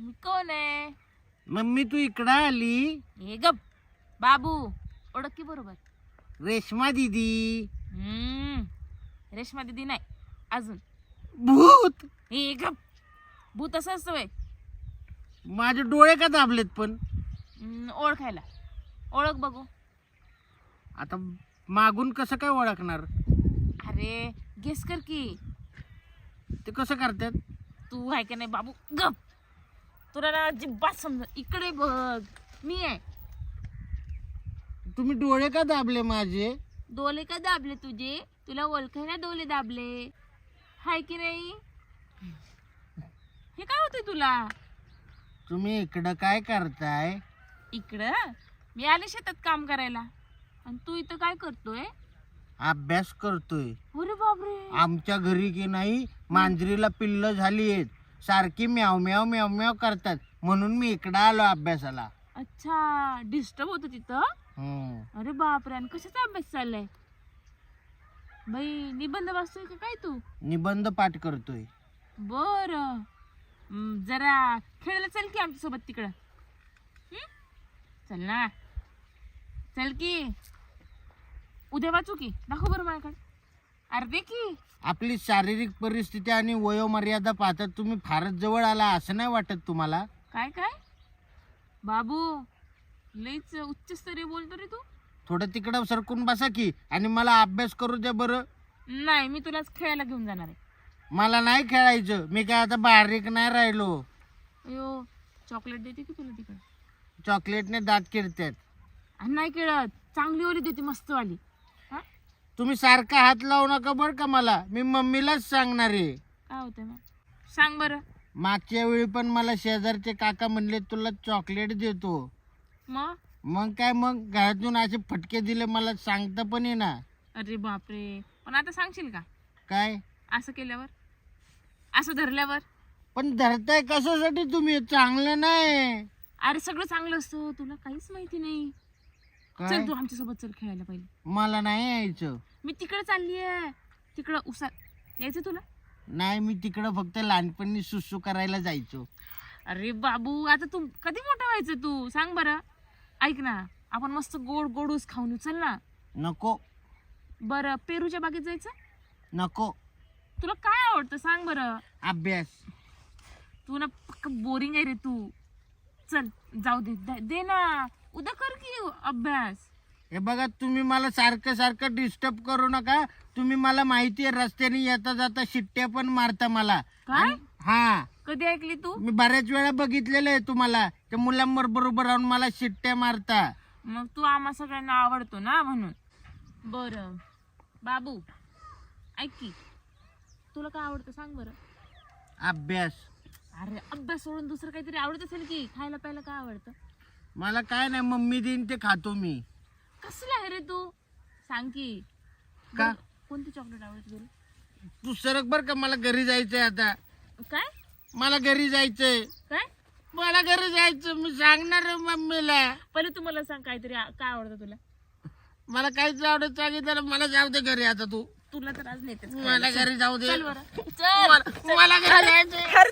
मी कोण आहे? मम्मी तू इकडं आली? हे गप. बाबू ओळख की बरोबर? रेश्मा दिदी. हम्म. रेश्मा दिदी नाही अजून. भूत. हे गप. भूत असं असतं माझे डोळे का दाबलेत पण? ओळखायला. ओळख बघू. आता मागून कसं काय ओळखणार? अरे गेस कर की. ते कसं करतात? तू आहे का नाही बाबू? गप. तुला ना अजिबात समज इकडे बघ. मी आहे. तुम्ही डोळे का दाबले माझे? डोले का दाबले तुझे? तुला ओळखायला डोले दाबले? हाय की नाही? हे काय होतंय तुला? तुम्ही इकडं काय करताय? इकडं? मी आले शेतात काम करायला. आणि तू इथं काय करतोय? अभ्यास करतोय. अरे बापरे. आमच्या घरी की नाही मांजरीला पिल्ल झाली आहेत. सारखी म्याव म्याव म्याव म्याव करतात. म्हणून मी इकडं आलो अभ्यासाला. अच्छा डिस्टर्ब होत तिथं? हम्म. अरे बापरे आणि कशाचा अभ्यास चाललाय? बाई निबंध वाचतोय का काय तू? निबंध पाठ करतोय. बर. जरा खेळायला चल की आमच्यासोबत तिकडं. हं? चल ना. चल की. उद्या वाचू की? दाखव बरं माझ्याकडे. अरे दे की. आपली शारीरिक परिस्थिती आणि वयोमर्यादा पाहता तुम्ही फारच जवळ आला असं नाही वाटत तुम्हाला? काय काय? बाबू लईच उच्चस्तरीय बोलतो रे तू. थोडं तिकडं सरकून बसा की आणि मला अभ्यास करू द्या बरं. नाही मी तुलाच खेळायला घेऊन जाणार आहे. मला नाही खेळायचं. मी काय आता बारीक नाही राहिलो. अयो चॉकलेट देते की तुला तिकडे? चॉकलेटने दात किरतात आणि नाही खेळत चांगली ओली देते मस्त वाली. तुम्ही सारखा हात लावू नका बरं का मला. मी मम्मीलाच सांगणार आहे. काय मग. सांग बरं. मागच्या वेळी पण मला शेजारचे काका म्हणले तुला चॉकलेट देतो. मग? मग काय मग? घरातून असे फटके दिले मला सांगता पण ना अरे बापरे. पण आता सांगशील का? काय? असं केल्यावर? असं धरल्यावर? पण धरताय कशासाठी तुम्ही? चांगलं नाही. अरे सगळं चांगलं असतं. तुला काहीच माहिती नाही. काय? चल तू आमच्यासोबत चल खेळायला पहिले. मला नाही यायचं. मी तिकडे चालली आहे तिकडं उसा यायचं तुला? नाही मी तिकडं फक्त लहानपणी सुसू करायला जायचो. अरे बाबू आता तू कधी मोठा व्हायचं तू? सांग बरं. ऐक ना आपण मस्त गोड गोडूस खाऊन येऊ, चल ना. नको. बरं पेरूच्या बागेत जायचं? नको. तुला काय आवडतं? सांग बरं. अभ्यास. तू ना पक्क बोरिंग आहे रे तू. चल जाऊ दे. द- दे ना. उद्या कर की. अभ्यास. हे बघा तुम्ही मला सारखं सारखं डिस्टर्ब करू नका. तुम्ही मला माहिती आहे रस्त्याने येता जाता शिट्ट्या पण मारता मला. काय? हा. कधी ऐकली तू? मी बऱ्याच वेळा बघितलेलं आहे तुम्हाला त्या मुलांबरोबर राहून मला शिट्ट्या मारता. मग तू आम्हा सगळ्यांना आवडतो ना म्हणून? बर. बाबू ऐक की. तुला काय आवडतं सांग बरं. अभ्यास. अरे अभ्यास सोडून दुसरं काहीतरी आवडत असेल की? खायला प्यायला काय आवडतं? मला काय नाही मम्मी देईन ते खातो मी. कसलं आहे रे तू? सांग की. का? बरं, कोणती चॉकलेट आवडते तुला? तू सरक बर का मला घरी जायचंय आता. काय? मला घरी जायचंय. काय? मला घरी जायचं मी सांगणार आहे मम्मीला. पहिले तू मला सांग काहीतरी आ- काय आवडतं तुला. मला काहीच आवडत सांगितलं मला जाऊ दे घरी आता तू. तुला तर आज नेतेच मला घरी जाऊ दे. चल बरं. चल मला- मला घरी जायचंय. अरे